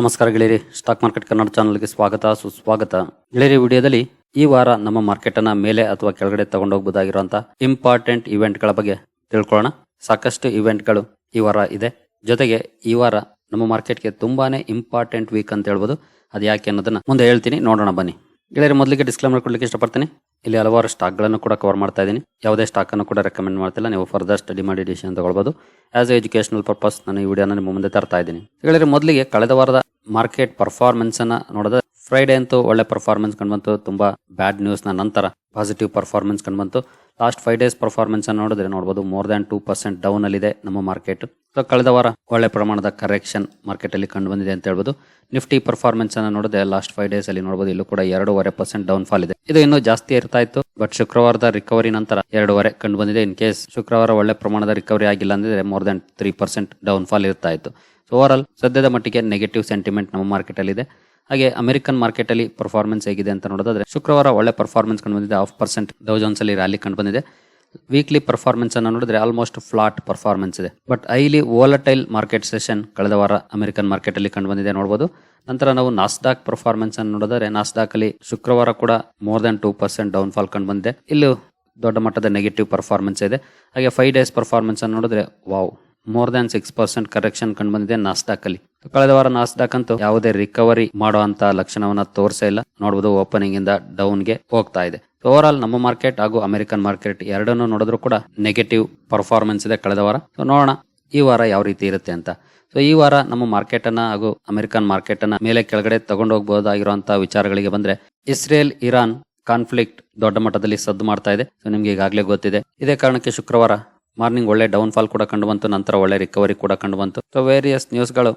ನಮಸ್ಕಾರ ಗೆಳೆಯರಿ. Stock market Kannada ಚಾನಲ್ಗೆ ಸ್ವಾಗತ, ಸುಸ್ವಾಗತ. ಗೆಳೆಯರಿ, ವಿಡಿಯೋದಲ್ಲಿ ಈ ವಾರ ನಮ್ಮ ಮಾರ್ಕೆಟ್ ಅನ್ನ ಮೇಲೆ ಅಥವಾ ಕೆಳಗಡೆ ತಗೊಂಡೋಗಬಹುದಾಗಿರುವಂತಹ ಇಂಪಾರ್ಟೆಂಟ್ ಇವೆಂಟ್ಗಳ ಬಗ್ಗೆ ತಿಳ್ಕೊಳ್ಳೋಣ. ಸಾಕಷ್ಟು ಇವೆಂಟ್ಗಳು ಈ ವಾರ ಇದೆ. ಜೊತೆಗೆ ಈ ವಾರ ನಮ್ಮ ಮಾರ್ಕೆಟ್ಗೆ ತುಂಬಾನೇ ಇಂಪಾರ್ಟೆಂಟ್ ವೀಕ್ ಅಂತ ಹೇಳ್ಬೋದು. ಅದು ಯಾಕೆ ಅನ್ನೋದನ್ನ ಮುಂದೆ ಹೇಳ್ತೀನಿ. ನೋಡೋಣ ಬನ್ನಿ. ಗೆಳೆಯರಿ, ಮೊದಲಿಗೆ ಡಿಸ್ಕ್ಲೇಮರ್ ಕೊಡ್ಲಿಕ್ಕೆ ಇಷ್ಟಪಡ್ತೀನಿ. ಇಲ್ಲಿ ಹಲವಾರು ಸ್ಟಾಕ್ಗಳನ್ನು ಕೂಡ ಕವರ್ ಮಾಡ್ತಾ ಇದ್ದೀನಿ. ಯಾವುದೇ ಸ್ಟಾಕನ್ನು ಕೂಡ ರೆಕಮೆಂಡ್ ಮಾಡ್ತಿಲ್ಲ. ನೀವು ಫರ್ದರ್ ಸ್ಟಡಿ ಮಾಡಿ ಡಿಸಿಷನ್ ತಗೊಳ್ಬೋದು. ಆಸ್ ಎ ಎಜುಕೇಶನಲ್ ಪರ್ಪಸ್ ನಾನು ಈ ವಿಡಿಯೋನ ನಿಮ್ಮ ಮುಂದೆ ತರ್ತಾ ಇದ್ದೀನಿ. ಹೇಳಿದ್ರೆ ಮೊದಲಿಗೆ ಕಳೆದ ವಾರದ ಮಾರ್ಕೆಟ್ ಪರ್ಫಾರ್ಮೆನ್ಸ್ ಅನ್ನ ನೋಡಿದ್ರೆ ಫ್ರೈಡೆ ಅಂತೂ ಒಳ್ಳೆ ಪರ್ಫಾರ್ಮೆನ್ಸ್ ಕಂಡುಬಂತು ತುಂಬಾ ಬ್ಯಾಡ್ ನ್ಯೂಸ್ನ ನಂತರ ಪಾಸಿಟಿವ್ ಪರ್ಫಾರ್ಮೆನ್ಸ್ ಕಂಡುಬಂತು ಲಾಸ್ಟ್ ಫೈವ್ ಡೇಸ್ ಪರ್ಫಾರ್ಮೆನ್ಸ್ ಅನ್ನು ನೋಡಿದ್ರೆ ನೋಡಬಹುದು more than two percent down ಅಲ್ಲಿದೆ ನಮ್ಮ ಮಾರ್ಕೆಟ್ ಸೊ ಕಳೆದ ವಾರ ಒಳ್ಳೆ ಪ್ರಮಾಣದ ಕರೆಕ್ಷನ್ ಮಾರ್ಕೆಟ್ ಅಲ್ಲಿ ಕಂಡು ಬಂದಿದೆ ಅಂತ ಹೇಳ್ಬೋದು. ನಿಫ್ಟಿ ಪರ್ಫಾರ್ಮೆನ್ಸ್ ಅನ್ನು ನೋಡಿದೆ ಲಾಸ್ಟ್ ಫೈವ್ ಡೇಸ್ ಅಲ್ಲಿ ನೋಡಬಹುದು ಇಲ್ಲೂ ಕೂಡ ಎರಡೂವರೆ ಪರ್ಸೆಂಟ್ ಡೌನ್ ಫಾಲ್ ಇದೆ. ಇದು ಇನ್ನೂ ಜಾಸ್ತಿ ಇರ್ತಾ ಇತ್ತು ಬಟ್ ಶುಕ್ರವಾರದ ರಿಕವರಿ ನಂತರ ಎರಡೂವರೆ ಕಂಡು ಬಂದಿದೆ. ಇನ್ ಕೇಸ್ ಶುಕ್ರವಾರ ಒಳ್ಳೆ ಪ್ರಮಾಣದ ರಿಕವರಿ ಆಗಿಲ್ಲ ಅಂದ್ರೆ more than three percent down fall ಇರ್ತಾ ಇತ್ತು. ಓವರ್ ಆಲ್ ಸದ್ಯದ ಮಟ್ಟಿಗೆ ನೆಗೆಟಿವ್ ಸೆಂಟಿಮೆಂಟ್ ನಮ್ಮ ಮಾರ್ಕೆಟ್ ಅಲ್ಲಿ ಇದೆ ಹಾಗೆ ಅಮೆರಿಕನ್ ಮಾರ್ಕೆಟ್ ಅಲ್ಲಿ ಪರ್ಫಾರ್ಮೆನ್ಸ್ ಹೇಗಿದೆ ಅಂತ ನೋಡೋದಾದ್ರೆ, ಶುಕ್ರವಾರ ಒಳ್ಳೆ ಪರ್ಫಾರ್ಮೆನ್ಸ್ ಕಂಡು ಬಂದಿದೆ ಹಾಫ್ ಪರ್ಸೆಂಟ್ ಡೌ ಜೋನ್ಸ್ ಅಲ್ಲಿ ರ್ಯಾಲಿ ಕಂಡು ಬಂದಿದೆ ವೀಕ್ಲಿ ಪರ್ಫಾರ್ಮೆನ್ಸ್ ಅನ್ನು ನೋಡಿದ್ರೆ ಆಲ್ಮೋಸ್ಟ್ ಫ್ಲಾಟ್ ಪರ್ಫಾರ್ಮೆನ್ಸ್ ಇದೆ. But highly volatile market session ಕಳೆದ ವಾರ ಅಮೆರಿಕನ್ ಮಾರ್ಕೆಟ್ ಅಲ್ಲಿ ಕಂಡು ಬಂದಿದೆ ನೋಡಬಹುದು ನಂತರ ನಾವು ನಾಸ್ಡಾಕ್ ಪರ್ಫಾರ್ಮೆನ್ಸ್ ಅನ್ನು ನೋಡಿದ್ರೆ ನಾಸ್ಡಾಕ್ ಅಲ್ಲಿ ಶುಕ್ರವಾರ ಕೂಡ more than two percent down fall ಕಂಡು ಬಂದಿದೆ ಇಲ್ಲೂ ದೊಡ್ಡ ಮಟ್ಟದ ನೆಗೆಟಿವ್ ಪರ್ಫಾರ್ಮೆನ್ಸ್ ಇದೆ. ಹಾಗೆ ಫೈವ್ ಡೇಸ್ ಪರ್ಫಾರ್ಮೆನ್ಸ್ ಅನ್ನು ನೋಡಿದ್ರೆ wow more than six percent correction ಕಂಡು ಬಂದಿದೆ ನಾಸ್ಟಾಕ್ ಅಲ್ಲಿ. ಕಳೆದ ವಾರ ನಾಸ್ಡಾಕ್ ಅಂತೂ ಯಾವುದೇ ರಿಕವರಿ ಮಾಡುವಂತ ಲಕ್ಷಣವನ್ನ ತೋರಿಸೇ ಇಲ್ಲ. ನೋಡಬಹುದು ಓಪನಿಂಗ್ ಇಂದ ಡೌನ್ಗೆ ಹೋಗ್ತಾ ಇದೆ. ಓವರ್ ಆಲ್ ನಮ್ಮ ಮಾರ್ಕೆಟ್ ಹಾಗೂ ಅಮೆರಿಕನ್ ಮಾರ್ಕೆಟ್ ಎರಡನ್ನೂ ನೋಡಿದ್ರು ಕೂಡ ನೆಗೆಟಿವ್ ಪರ್ಫಾರ್ಮೆನ್ಸ್ ಇದೆ ಕಳೆದ ವಾರ. ಸೊ ನೋಡೋಣ ಈ ವಾರ ಯಾವ ರೀತಿ ಇರುತ್ತೆ ಅಂತ. ಸೊ ಈ ವಾರ ನಮ್ಮ ಮಾರ್ಕೆಟ್ ಅನ್ನ ಹಾಗೂ ಅಮೆರಿಕನ್ ಮಾರ್ಕೆಟ್ ಅನ್ನ ಮೇಲೆ ಕೆಳಗಡೆ ತಗೊಂಡು ಹೋಗಬಹುದಾಗಿರುವಂತಹ ವಿಚಾರಗಳಿಗೆ ಬಂದ್ರೆ ಇಸ್ರೇಲ್, ಇರಾನ್ ಕಾನ್ಫ್ಲಿಕ್ಟ್ ದೊಡ್ಡ ಮಟ್ಟದಲ್ಲಿ ಸದ್ದು ಮಾಡ್ತಾ ಇದೆ. ಸೊ ನಿಮ್ಗೆ ಈಗಾಗಲೇ ಗೊತ್ತಿದೆ. ಇದೇ ಕಾರಣಕ್ಕೆ ಶುಕ್ರವಾರ ಮಾರ್ನಿಂಗ್ ಒಳ್ಳೆ ಡೌನ್ ಫಾಲ್ ಕೂಡ ಕಂಡು ಬಂತು ನಂತರ ಒಳ್ಳೆ ರಿಕವರಿ ಕೂಡ ಕಂಡು ಬಂತು ಸೊ ವೇರಿಯಸ್ ನ್ಯೂಸ್ಗಳು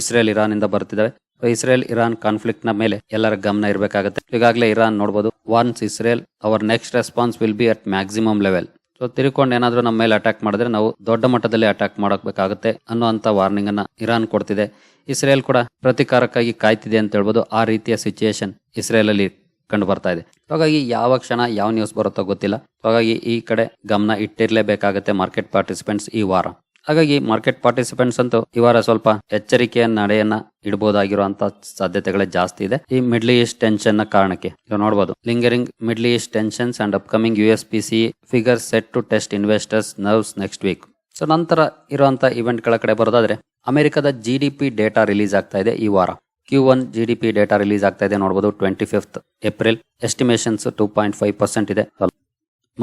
ಇಸ್ರೇಲ್ ಇರಾನ್ ಇಂದ ಬರ್ತಿದ್ದಾವೆ ಇಸ್ರೇಲ್, ಇರಾನ್ ಕಾನ್ಫ್ಲಿಕ್ಟ್ನ ಮೇಲೆ ಎಲ್ಲರ ಗಮನ ಇರಬೇಕಾಗುತ್ತೆ. ಈಗಾಗಲೇ ಇರಾನ್ ನೋಡಬಹುದು once Israel our next response will be at maximum level so ತಿರ್ಕೊಂಡು ಏನಾದರೂ ನಮ್ಮ ಮೇಲೆ ಅಟ್ಯಾಕ್ ಮಾಡಿದ್ರೆ ನಾವು ದೊಡ್ಡ ಮಟ್ಟದಲ್ಲಿ ಅಟ್ಯಾಕ್ ಮಾಡಬೇಕಾಗುತ್ತೆ ಅನ್ನುವಂತ ವಾರ್ನಿಂಗ್ ಅನ್ನ ಇರಾನ್ ಕೊಡ್ತಿದೆ. ಇಸ್ರೇಲ್ ಕೂಡ ಪ್ರತಿಕಾರಕ್ಕಾಗಿ ಕಾಯ್ತಿದೆ ಅಂತ ಹೇಳ್ಬೋದು. ಆ ರೀತಿಯ ಸಿಚುಯೇಷನ್ ಇಸ್ರೇಲ್ ಅಲ್ಲಿ ಕಂಡು ಬರ್ತಾ ಇದೆ. ಹಾಗಾಗಿ ಯಾವ ಕ್ಷಣ ಯಾವ ನ್ಯೂಸ್ ಬರುತ್ತೋ ಗೊತ್ತಿಲ್ಲ. ಹಾಗಾಗಿ ಈ ಕಡೆ ಗಮನ ಇಟ್ಟಿರಲೇಬೇಕಾಗುತ್ತೆ ಮಾರ್ಕೆಟ್ ಪಾರ್ಟಿಸಿಪೆಂಟ್ಸ್ ಈ ವಾರ. ಹಾಗಾಗಿ ಮಾರ್ಕೆಟ್ ಪಾರ್ಟಿಸಿಪೆಂಟ್ಸ್ ಅಂತೂ ಈ ವಾರ ಸ್ವಲ್ಪ ಎಚ್ಚರಿಕೆಯ ನಡೆಯನ್ನ ಇಡಬಹುದಾಗಿರುವಂತ ಸಾಧ್ಯತೆಗಳೇ ಜಾಸ್ತಿ ಇದೆ. ಈ ಮಿಡ್ಲ್ ಈಸ್ಟ್ ಟೆನ್ಷನ್ನ ಕಾರಣಕ್ಕೆ ನೀವು ನೋಡಬಹುದು lingering Middle East tensions and upcoming U S P C figure set to test investors nerves next week so ನಂತರ ಇರುವಂತಹ ಇವೆಂಟ್ಗಳ ಕಡೆ ಬರೋದಾದ್ರೆ, ಅಮೆರಿಕದ G D P data release ಆಗ್ತಾ ಇದೆ ಈ ವಾರ. Q one G D P data release ಆಗ್ತಾ ಇದೆ. ನೋಡಬಹುದು twenty fifth April estimations two point five percent ಇದೆ.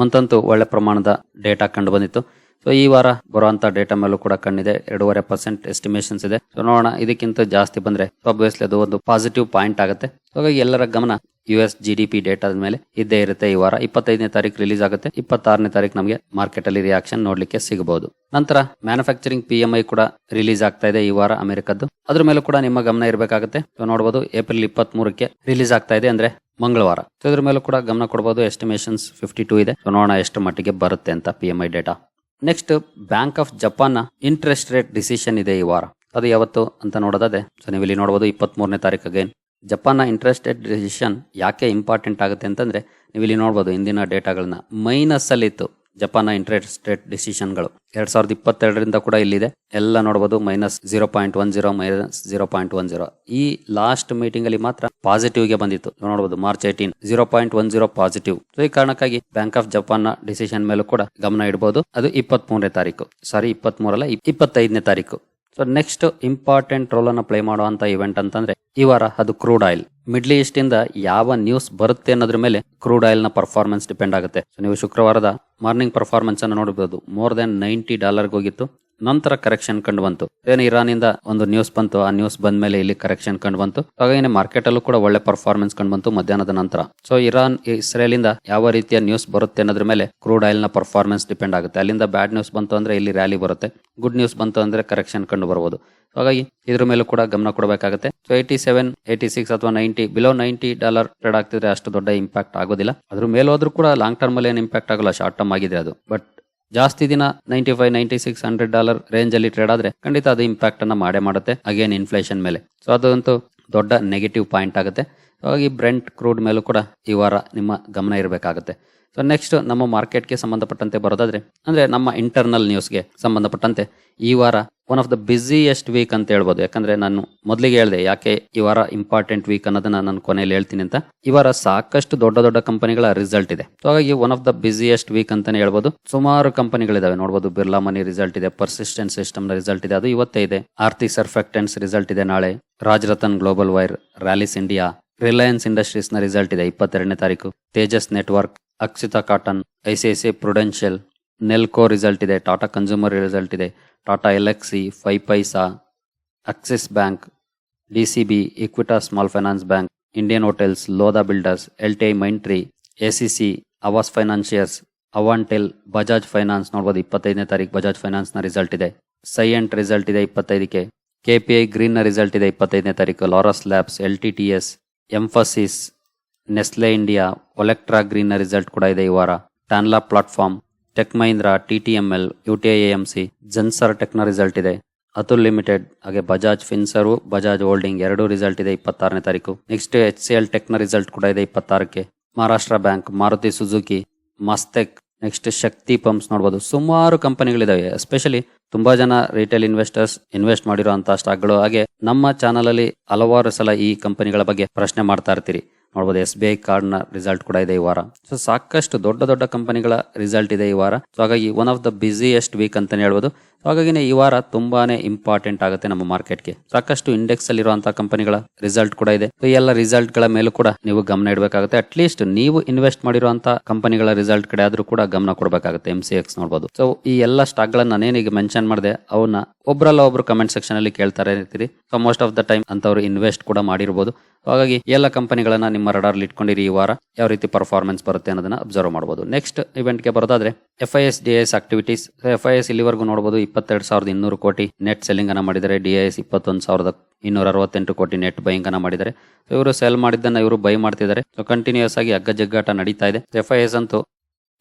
ಮಂತಂತೂ ಒಳ್ಳೆ ಪ್ರಮಾಣದ ಡೇಟಾ ಕಂಡು ಬಂದಿತ್ತು. ಸೊ ಈ ವಾರ ಬರುವಂತ ಡೇಟಾ ಮೇಲೂ ಕೂಡ ಕಣ್ಣಿದೆ. ಎರಡೂವರೆ ಪರ್ಸೆಂಟ್ ಎಸ್ಟಿಮೇಷನ್ಸ್ ಇದೆ. ಸೊ ನೋಡೋಣ, ಇದಕ್ಕಿಂತ ಜಾಸ್ತಿ ಬಂದ್ರೆ ಆಬ್ವಿಯಸ್ಲಿ ಅದು ಒಂದು ಪಾಸಿಟಿವ್ ಪಾಯಿಂಟ್ ಆಗುತ್ತೆ. ಹಾಗಾಗಿ ಎಲ್ಲರ ಗಮನ U S G D P ಡೇಟಾದ ಮೇಲೆ ಇದ್ದೇ ಇರುತ್ತೆ ಈ ವಾರ. ಇಪ್ಪತ್ತೈದನೇ ತಾರೀಕು ರಿಲೀಸ್ ಆಗುತ್ತೆ. ಇಪ್ಪತ್ತಾರನೇ ತಾರೀಕು ನಮಗೆ ಮಾರ್ಕೆಟ್ ಅಲ್ಲಿ ರಿಯಾಕ್ಷನ್ ನೋಡ್ಲಿಕ್ಕೆ ಸಿಗಬಹುದು ನಂತರ ಮ್ಯಾನುಫ್ಯಾಕ್ಚರಿಂಗ್ ಪಿ ಎಂ ಐ ಕೂಡ ರಿಲೀಸ್ ಆಗ್ತಾ ಇದೆ ಈ ವಾರ ಅಮೆರಿಕದ್ದು. ಅದ್ರ ಮೇಲೂ ಕೂಡ ನಿಮ್ಮ ಗಮನ ಇರಬೇಕಾಗುತ್ತೆ. ನೋಡಬಹುದು ಏಪ್ರಿಲ್ ಇಪ್ಪತ್ತ್ ಮೂರಕ್ಕೆ ರಿಲೀಸ್ ಆಗ್ತಾ ಇದೆ ಅಂದ್ರೆ ಮಂಗಳವಾರ. ಇದ್ರ ಮೇಲೂ ಕೂಡ ಗಮನ ಕೊಡಬಹುದು ಎಸ್ಟಿಮೇಷನ್ಸ್ ಫಿಫ್ಟಿ ಟೂ ಇದೆ ನೋಡೋಣ ಎಷ್ಟು ಮಟ್ಟಿಗೆ ಬರುತ್ತೆ ಅಂತ P M I data next bank of ಜಪಾನ್ನ ಇಂಟ್ರೆಸ್ಟ್ ರೇಟ್ ಡಿಸಿಷನ್ ಇದೆ ಈ ವಾರ. ಅದು ಯಾವತ್ತು ಅಂತ ನೋಡೋದಾದ್ರೆ ಸೊ ನೀವು ಇಲ್ಲಿ ನೋಡಬಹುದು ಇಪ್ಪತ್ತ್ ಮೂರನೇ ತಾರೀಕು ಅಗೇನ್ ಜಪಾನ್ನ ಇಂಟ್ರೆಸ್ಟ್ ರೇಟ್ ಡಿಸಿಷನ್ ಯಾಕೆ ಇಂಪಾರ್ಟೆಂಟ್ ಆಗುತ್ತೆ ಅಂತಂದರೆ ನೀವು ಇಲ್ಲಿ ನೋಡ್ಬೋದು ಇಂದಿನ ಡೇಟಾಗಳನ್ನ ಮೈನಸ್ ಅಲ್ಲಿ ಇತ್ತು ಜಪಾನ್ನ ಇಂಟ್ರೆಸ್ಟ್ ರೇಟ್ ಡಿಸಿಷನ್ಗಳು. ಎರಡ್ ಸಾವಿರದ ಇಪ್ಪತ್ತೆರಡರಿಂದ ಕೂಡ ಇಲ್ಲಿದೆ. ಎಲ್ಲ ನೋಡಬಹುದು minus zero point one zero minus zero point one zero. ಈ ಲಾಸ್ಟ್ ಮೀಟಿಂಗ್ ಅಲ್ಲಿ ಮಾತ್ರ ಪಾಸಿಟಿವ್ಗೆ ಬಂದಿತ್ತು ನೋಡಬಹುದು March eighteen zero point one zero positive. So ಈ ಕಾರಣಕ್ಕಾಗಿ ಬ್ಯಾಂಕ್ ಆಫ್ ಜಪಾನ್ನ ಡಿಸಿಷನ್ ಮೇಲೂ ಕೂಡ ಗಮನ ಇಡಬಹುದು ಅದು ಇಪ್ಪತ್ತ್ ಮೂರನೇ ತಾರೀಕು. ಸಾರಿ ಇಪ್ಪತ್ತ್ ಮೂರಲ್ಲ ಇಪ್ಪತ್ತೈದನೇ ತಾರೀಕು. ಸೊ ನೆಕ್ಸ್ಟ್ ಇಂಪಾರ್ಟೆಂಟ್ ರೋಲ್ ಅನ್ನ ಪ್ಲೇ ಮಾಡುವಂತ ಇವೆಂಟ್ ಅಂತಂದ್ರೆ, ಈ ವಾರ ಅದು ಕ್ರೂಡ್ ಆಯಿಲ್ ಮಿಡ್ಲ್ ಈಸ್ಟ್ ಇಂದ ಯಾವ ನ್ಯೂಸ್ ಬರುತ್ತೆ ಅನ್ನೋದ್ರ ಮೇಲೆ ಕ್ರೂಡ್ ಆಯಿಲ್ನ ಪರ್ಫಾರ್ಮೆನ್ಸ್ ಡಿಪೆಂಡ್ ಆಗುತ್ತೆ. ನೀವು ಶುಕ್ರವಾರದ ಮಾರ್ನಿಂಗ್ ಪರ್ಫಾರ್ಮೆನ್ಸ್ ಅನ್ನು ನೋಡಬಹುದು ಮೋರ್ ದನ್ ನೈಂಟಿ ಡಾಲರ್ ಹೋಗಿತ್ತು. ನಂತರ ಕರೆಕ್ಷನ್ ಕಂಡು ಬಂತು. ಏನು ಇರಾನ್ ಇಂದ ಒಂದು ನ್ಯೂಸ್ ಬಂತು, ಆ ನ್ಯೂಸ್ ಬಂದ ಮೇಲೆ ಇಲ್ಲಿ ಕರೆಕ್ಷನ್ ಕಂಡು ಬಂತು. ಹಾಗಾಗಿ ಮಾರ್ಕೆಟ್ ಅಲ್ಲೂ ಕೂಡ ಒಳ್ಳೆ ಪರ್ಫಾರ್ಮೆನ್ಸ್ ಕಂಡು ಬಂತು ಮಧ್ಯಾಹ್ನದ ನಂತರ. ಸೊ ಇರಾನ್ ಇಸ್ರೇಲ್ ಇಂದ ಯಾವ ರೀತಿಯ ನ್ಯೂಸ್ ಬರುತ್ತೆ ಅನ್ನೋದ್ರ ಮೇಲೆ ಕ್ರೂಡ್ ಆಯಿಲ್ನ ಪರ್ಫಾರ್ಮೆನ್ಸ್ ಡಿಪೆಂಡ್ ಆಗುತ್ತೆ. ಅಲ್ಲಿಂದ ಬ್ಯಾಡ್ ನ್ಯೂಸ್ ಬಂತು ಅಂದ್ರೆ ಇಲ್ಲಿ ರ್ಯಾಲಿ ಬರುತ್ತೆ. ಗುಡ್ ನ್ಯೂಸ್ ಬಂತು ಅಂದ್ರೆ ಕರೆಕ್ಷನ್ ಕಂಡು ಬರಬಹುದು ಹಾಗಾಗಿ ಇದ್ರ ಮೇಲೂ ಕೂಡ ಗಮನ ಕೊಡಬೇಕಾಗುತ್ತೆ. So eighty seven eighty six ಅಥವಾ ninety below ninety dollar trade ಆಗ್ತಿದ್ರೆ ಅಷ್ಟು ದೊಡ್ಡ ಇಂಪ್ಯಾಕ್ಟ್ ಆಗೋದಿಲ್ಲ. ಅದ್ರ ಮೇಲೆ ಹೋದ್ರೂ ಕೂಡ ಲಾಂಗ್ ಟರ್ಮ್ ಅಲ್ಲಿ ಏನು ಇಂಪ್ಯಾಕ್ಟ್ ಆಗಲ್ಲ ಶಾರ್ಟ್ ಟರ್ಮ್ ಆಗಿದೆ ಅದು. ಬಟ್ ಜಾಸ್ತಿ ದಿನ ninety five ninety six hundred dollar range ಅಲ್ಲಿ ಟ್ರೇಡ್ ಆದ್ರೆ ಖಂಡಿತ ಅದು ಇಂಪ್ಯಾಕ್ಟ್ ಅನ್ನ ಮಾಡೇ ಮಾಡುತ್ತೆ. ಅಗೇನ್ ಇನ್ಫ್ಲೇಷನ್ ಮೇಲೆ. ಸೊ ಅದಂತೂ ದೊಡ್ಡ ನೆಗೆಟಿವ್ ಪಾಯಿಂಟ್ ಆಗುತ್ತೆ. ಹಾಗಾಗಿ ಬ್ರೆಂಟ್ ಕ್ರೂಡ್ ಮೇಲೂ ಕೂಡ ಈ ವಾರ ನಿಮ್ಮ ಗಮನ ಇರಬೇಕಾಗುತ್ತೆ. ಸೊ ನೆಕ್ಸ್ಟ್ ನಮ್ಮ ಮಾರ್ಕೆಟ್ಗೆ ಸಂಬಂಧಪಟ್ಟಂತೆ ಬರೋದಾದ್ರೆ, ಅಂದ್ರೆ ನಮ್ಮ ಇಂಟರ್ನಲ್ ನ್ಯೂಸ್ಗೆ ಸಂಬಂಧಪಟ್ಟಂತೆ ಈ ವಾರ one of the busiest week ಅಂತ ಹೇಳ್ಬೋದು. ಯಾಕಂದ್ರೆ ನಾನು ಮೊದಲಿಗೆ ಹೇಳಿದೆ, ಯಾಕೆ ಈ ವಾರ ಇಂಪಾರ್ಟೆಂಟ್ ವೀಕ್ ಅನ್ನೋದನ್ನ ನಾನು ಕೊನೆಯಲ್ಲಿ ಹೇಳ್ತೀನಿ ಅಂತ. ಈ ವಾರ ಸಾಕಷ್ಟು ದೊಡ್ಡ ದೊಡ್ಡ ಕಂಪನಿಗಳ ರಿಸಲ್ಟ್ ಇದೆ. ಸೊ ಹಾಗಾಗಿ one of the busiest week ಅಂತಾನೆ ಹೇಳ್ಬೋದು. ಸುಮಾರು ಕಂಪನಿಗಳಿದಾವೆ. ನೋಡ್ಬೋದು ಬಿರ್ಲಾ ಮನಿ ರಿಸಲ್ಟ್ ಇದೆ ಪರ್ಸಿಸ್ಟೆಂಟ್ ಸಿಸ್ಟಮ್ ರಿಸಲ್ಟ್ ಇದೆ, ಅದು ಇವತ್ತೇ ಇದೆ. ಆರ್ತಿ ಸರ್ಫೆಕ್ಟೆನ್ಸ್ ರಿಸಲ್ಟ್ ಇದೆ ನಾಳೆ. Rajratan Global Wire Rallis India Reliance ಇಂಡಸ್ಟ್ರೀಸ್ನ result ಇದೆ. ಇಪ್ಪತ್ತೆರಡನೇ ತಾರೀಕು. Tejas Network, Akshita Cotton ICICI Prudential Nelco result ಇದೆ. ಟಾಟಾ ಕನ್ಸ್ಯೂಮರ್ ರಿಸಲ್ಟ್ ಇದೆ. Tata Elxsi five paisa Axis Bank D C B Equitas Small Finance Bank, Indian Hotels, Lodha Builders, L T I Mindtree C, Aavas financiers, Avantel, Bajaj finance ನೋಡ್ಬೋದು. ಇಪ್ಪತ್ತೈದನೇ ತಾರೀಕು Bajaj ಫೈನಾನ್ಸ್ನ result ಇದೆ. ಸೈಯಂಟ್ result ಇದೆ ಇಪ್ಪತ್ತೈದಕ್ಕೆ. K P I ಗ್ರೀನ್ನ result ಇದೆ ಇಪ್ಪತ್ತೈದನೇ ತಾರೀಕು. Laurus Labs, L T T S Mphasis Nestle India Olectra ಗ್ರೀನ್ನ ರಿಸಲ್ಟ್ ಕೂಡ ಇದೆ ಈ ವಾರ. Tanla Platform Tech Mahindra T T M L U T I M C Zensar ಟೆಕ್ನ result ಇದೆ ಅತುಲ್ ಲಿಮಿಟೆಡ್ ಹಾಗೆ ಬಜಾಜ್ ಫಿನ್ಸರು ಬಜಾಜ್ ಹೋಲ್ಡಿಂಗ್ ಎರಡು ರಿಸಲ್ಟ್ ಇದೆ ಇಪ್ಪತ್ತಾರನೇ ತಾರೀಕು. ನೆಕ್ಸ್ಟ್ ಎಚ್ ಸಿ ಎಲ್ ಟೆಕ್ನ ರಿಸಲ್ಟ್ ಕೂಡ ಇದೆ ಇಪ್ಪತ್ತಾರಕ್ಕೆ. Maharashtra Bank Maruti Suzuki Mastek next Shakti Pumps ನೋಡ್ಬೋದು. ಸುಮಾರು ಕಂಪನಿಗಳಿದಾವೆ ಎಸ್ಪೆಷಲಿ ತುಂಬಾ ಜನ ರಿಟೇಲ್ ಇನ್ವೆಸ್ಟರ್ಸ್ ಇನ್ವೆಸ್ಟ್ ಮಾಡಿರುವಂತಹ ಸ್ಟಾಕ್ಗಳು ಹಾಗೆ ನಮ್ಮ ಚಾನಲ್ ಅಲ್ಲಿ ಹಲವಾರು ಸಲ ಈ ಕಂಪನಿಗಳ ಬಗ್ಗೆ ಪ್ರಶ್ನೆ ಮಾಡ್ತಾ ಇರ್ತೀರಿ. ನೋಡಬಹುದು ಎಸ್ ಬಿ ಐ ಕಾರ್ಡ್ನ ರಿಸಲ್ಟ್ ಕೂಡ ಇದೆ ಈ ವಾರ. ಸೊ ಸಾಕಷ್ಟು ದೊಡ್ಡ ದೊಡ್ಡ ಕಂಪನಿಗಳ ರಿಸಲ್ಟ್ ಇದೆ ಈ ವಾರ. ಸೊ ಹಾಗಾಗಿ one of the busiest week ಅಂತಾನೆ ಹೇಳ್ಬೋದು. ಸೊ ಹಾಗಾಗಿ ಈ ವಾರ ತುಂಬಾನೇ ಇಂಪಾರ್ಟೆಂಟ್ ಆಗುತ್ತೆ ನಮ್ಮ ಮಾರ್ಕೆಟ್ಗೆ ಸಾಕಷ್ಟು ಇಂಡೆಕ್ಸ್ ಅಲ್ಲಿ ಇರುವಂತಹ ಕಂಪನಿಗಳ ರಿಸಲ್ಟ್ ಕೂಡ ಇದೆ. ಈ ಎಲ್ಲ ರಿಸಲ್ಟ್ಗಳ ಮೇಲೂ ಕೂಡ ನೀವು ಗಮನ ಇಡಬೇಕಾಗುತ್ತೆ. ಅಟ್ ಲೀಸ್ಟ್ ನೀವು ಇನ್ವೆಸ್ಟ್ ಮಾಡಿರುವಂತಹ ಕಂಪನಿಗಳ ರಿಸಲ್ಟ್ ಕಡೆ ಆದ್ರೂ ಕೂಡ ಗಮನ ಕೊಡಬೇಕಾಗುತ್ತೆ ಎಂ ಸಿ ಎಕ್ಸ್ ನೋಡಬಹುದು ಸೊ ಈ ಎಲ್ಲ ಸ್ಟಾಕ್ ಗಳನ್ನ ನಾನೇನೀಗ ಮೆನ್ಷನ್ ಮಾಡಿದೆ, ಅವನ್ನ ಒಬ್ರಲ್ಲ ಒಬ್ರು ಕಮೆಂಟ್ ಸೆಕ್ಷನ್ ಅಲ್ಲಿ ಕೇಳ್ತಾರೆ ಇರ್ತೀರಿ so most of the time ಅಂತವ್ರು ಇನ್ವೆಸ್ಟ್ ಕೂಡ ಮಾಡಿರ್ಬೋದು. ಹಾಗಾಗಿ ಎಲ್ಲ ಕಂಪನಿಗಳನ್ನ ನಿಮ್ಮ ರಡಾರ್ಲಿ ಇಟ್ಕೊಂಡಿರಿ ಈ ವಾರ. ಯಾವ ರೀತಿ ಪರ್ಫಾರ್ಮೆನ್ಸ್ ಬರುತ್ತೆ ಅನ್ನೋದನ್ನ ಅಬ್ಸರ್ವ್ ಮಾಡಬಹುದು ನೆಕ್ಸ್ಟ್ ಇವೆಂಟ್ಗೆ ಬರೋದಾದ್ರೆ F I S D S activities F I S ಇಲ್ಲಿವರೆಗೂ ನೋಡಬಹುದು ಇಪ್ಪತ್ತೆರಡು ಸಾವಿರದ ಇನ್ನೂರು ಕೋಟಿ ನೆಟ್ ಸೆಲ್ಲಿಂಗ್ ಅನ್ನ ಮಾಡಿದರೆ ಡಿ ಎಸ್ ಇಪ್ಪತ್ತೊಂದು ಸಾವಿರದ ಇನ್ನೂರ ಅರವತ್ತೆಂಟು ಕೋಟಿ ನೆಟ್ ಬೈಯಿಂಗ್ ಅನ್ನ ಮಾಡಿದ್ದಾರೆ. So, ಇವರು ಸೆಲ್ ಮಾಡಿದ್ದನ್ನ ಇವರು ಬೈ ಮಾಡ್ತಿದ್ದಾರೆ. ಸೊ ಕಂಟಿನ್ಯೂಸ್ ಆಗಿ ಅಗ್ಗ ಜಗ್ಗಾಟ ನಡೀತಾ ಇದೆ. ಎಫ್ ಐ ಎಸ್ ಅಂತೂ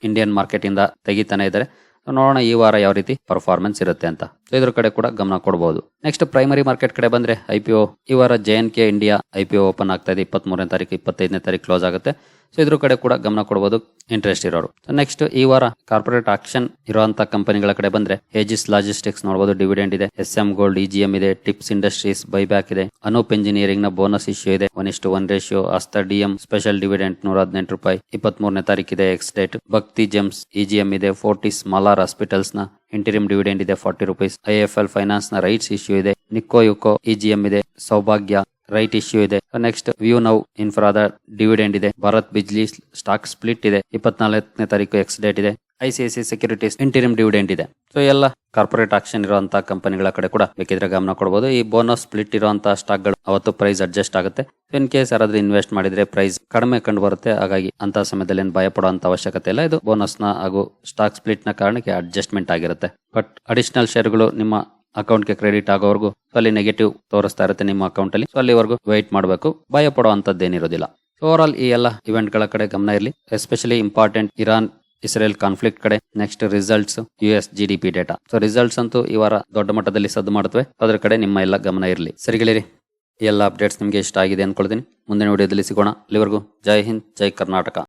ಇಂಡಿಯನ್ ಮಾರ್ಕೆಟ್ ಇಂದ ತೆಗಿತಾನೆ ಇದ್ದಾರೆ. ನೋಡೋಣ ಈ ವಾರ ಯಾವ ರೀತಿ ಪರ್ಫಾರ್ಮೆನ್ಸ್ ಇರುತ್ತೆ ಅಂತ. ಸೊ ಇದ್ರ ಕಡೆ ಕೂಡ ಗಮನ ಕೊಡಬಹುದು ನೆಕ್ಸ್ಟ್ ಪ್ರೈಮರಿ ಮಾರ್ಕೆಟ್ ಕಡೆ ಬಂದ್ರೆ ಐ ಪಿ ಒ ಈ ವಾರ J N K India I P O open ಆಗ್ತಾ ಇದೆ. ಇಪ್ಪತ್ತ್ ಮೂರನೇ ತಾರೀಕು, ಇಪ್ಪತ್ತೈದನೇ ತಾರೀಕು ಕ್ಲೋಸ್ ಆಗುತ್ತೆ. ಸೊ ಇದ್ರ ಕಡೆ ಕೂಡ ಗಮನ ಕೊಡಬಹುದು ಇಂಟ್ರೆಸ್ಟ್ ಇರೋರು. ನೆಕ್ಸ್ಟ್ ಈ ವಾರ ಕಾರ್ಪೊರೇಟ್ ಆಕ್ಷನ್ ಇರುವಂತಹ ಕಂಪನಿಗಳ ಕಡೆ ಬಂದ್ರೆ ಏಜಿಸ್ ಲಾಜಿಸ್ಟಿಕ್ಸ್ ನೋಡಬಹುದು ಡಿವಿಡೆಂಡ್ ಇದೆ ಎಸ್ ಎಂ ಗೋಲ್ಡ್ ಇಜಿಎಂ ಇದೆ ಟಿಪ್ಸ್ ಇಂಡಸ್ಟ್ರೀಸ್ ಬೈಬ್ಯಾಕ್ ಇದೆ ಅನೂಪ್ ಇಂಜಿನಿಯರಿಂಗ್ನ ಬೋನಸ್ ಇಶ್ಯೂ ಇದೆ ಒನ್ ಇಷ್ಟು ಒನ್ ರೇಷಿಯೋ ಅಸ್ತ ಡಿಎಂ ಸ್ಪೆಷಲ್ ಡಿವಿಡೆಂಟ್ ನೂರ ಹದಿನೆಂಟು ರೂಪಾಯಿ ಇಪ್ಪತ್ತ್ ಮೂರನೇ ex date Bhakti Gems EGM ಇದೆ ಫೋರ್ಟಿಸ್ ಮಲಾರ್ ಹಾಸ್ಪಿಟಲ್ಸ್ನ ಇಂಟೀರಿಯಂ ಡಿವಿಡೆಂಡ್ ಇದೆ forty rupees I F L ಫೈನಾನ್ಸ್ನ rights issue ಇದೆ ನಿಕ್ಕೋ ಯುಕೋ ಇಜಿಎಂ ಇದೆ ಸೌಭಾಗ್ಯ ರೈಟ್ ಇಶ್ಯೂ ಇದೆ. ನೆಕ್ಸ್ಟ್ ವ್ಯೂ ನೌ ಇನ್ಫ್ರಾದ ಡಿವಿಡೆಂಡ್ ಇದೆ. ಭಾರತ್ ಬಿಜ್ಲಿ ಸ್ಟಾಕ್ ಸ್ಪ್ಲಿಟ್ ಇದೆ. ಇಪ್ಪತ್ನಾಲ್ಕನೇ ತಾರೀಕು ಎಕ್ಸ್ ಡೇಟ್ ಇದೆ. ಐಸಿಐಸಿ ಸೆಕ್ಯೂರಿಟೀಸ್ ಇಂಟೀರಿಯಂ ಡಿವಿಡೆಂಡ್ ಇದೆ. ಸೊ ಎಲ್ಲ ಕಾರ್ಪೊರೇಟ್ ಆಕ್ಷನ್ ಇರುವಂತಹ ಕಂಪನಿಗಳ ಕಡೆ ಕೂಡ ಬೇಕಿದ್ರೆ ಗಮನ ಕೊಡಬಹುದು ಈ ಬೋನಸ್ ಸ್ಪ್ಲಿಟ್ ಇರುವಂತಹ ಸ್ಟಾಕ್ಗಳು ಅವತ್ತು ಪ್ರೈಸ್ ಅಡ್ಜಸ್ಟ್ ಆಗುತ್ತೆ. ಇನ್ ಕೇಸ್ ಯಾರಾದ್ರೂ ಇನ್ವೆಸ್ಟ್ ಮಾಡಿದ್ರೆ ಪ್ರೈಸ್ ಕಡಿಮೆ ಕಂಡು ಬರುತ್ತೆ. ಹಾಗಾಗಿ ಅಂತ ಸಮಯದಲ್ಲಿ ಏನು ಭಯ ಪಡುವಂತ ಅವಶ್ಯಕತೆ ಇಲ್ಲ. ಇದು ಬೋನಸ್ನ ಹಾಗೂ ಸ್ಟಾಕ್ ಸ್ಪ್ಲಿಟ್ನ ಕಾರಣಕ್ಕೆ ಅಡ್ಜಸ್ಟ್ಮೆಂಟ್ ಆಗಿರುತ್ತೆ. ಬಟ್ ಅಡಿಷನಲ್ ಶೇರ್ಗಳು ನಿಮ್ಮ ಅಕೌಂಟ್ಗೆ ಕ್ರೆಡಿಟ್ ಆಗೋವರೆಗೂ ಸೊ ಅಲ್ಲಿ ನೆಗೆಟಿವ್ ತೋರಿಸ್ತಾ ಇರುತ್ತೆ ನಿಮ್ಮ ಅಕೌಂಟ್ ಅಲ್ಲಿ ಸೊ ಅಲ್ಲಿವರೆಗೂ ವೆಯ್ಟ್ ಮಾಡಬೇಕು. ಭಯ ಪಡುವಂತದ್ದೇನಿರೋದಿಲ್ಲ ಓವರ್ ಆಲ್ ಈ ಎಲ್ಲ ಇವೆಂಟ್ಗಳ ಕಡೆ ಗಮನ ಇರಲಿ. Especially important Iran Israel conflict ಕಡೆ next results U S G D P data so results ಅಂತೂ ಈ ವಾರ ದೊಡ್ಡ ಮಟ್ಟದಲ್ಲಿ ಸದ್ದು ಮಾಡುತ್ತವೆ. ಅದರ ಕಡೆ ನಿಮ್ಮ ಎಲ್ಲ ಗಮನ ಇರಲಿ. ಸರಿಗಳಿರಿ ಎಲ್ಲ ಅಪ್ಡೇಟ್ಸ್ ನಿಮಗೆ ಇಷ್ಟ ಆಗಿದೆ ಅನ್ಕೊಳ್ತೀನಿ. ಮುಂದಿನ ವಿಡಿಯೋದಲ್ಲಿ ಸಿಗೋಣ. ಅಲ್ಲಿವರೆಗೂ ಜೈ ಹಿಂದ್, ಜೈ ಕರ್ನಾಟಕ.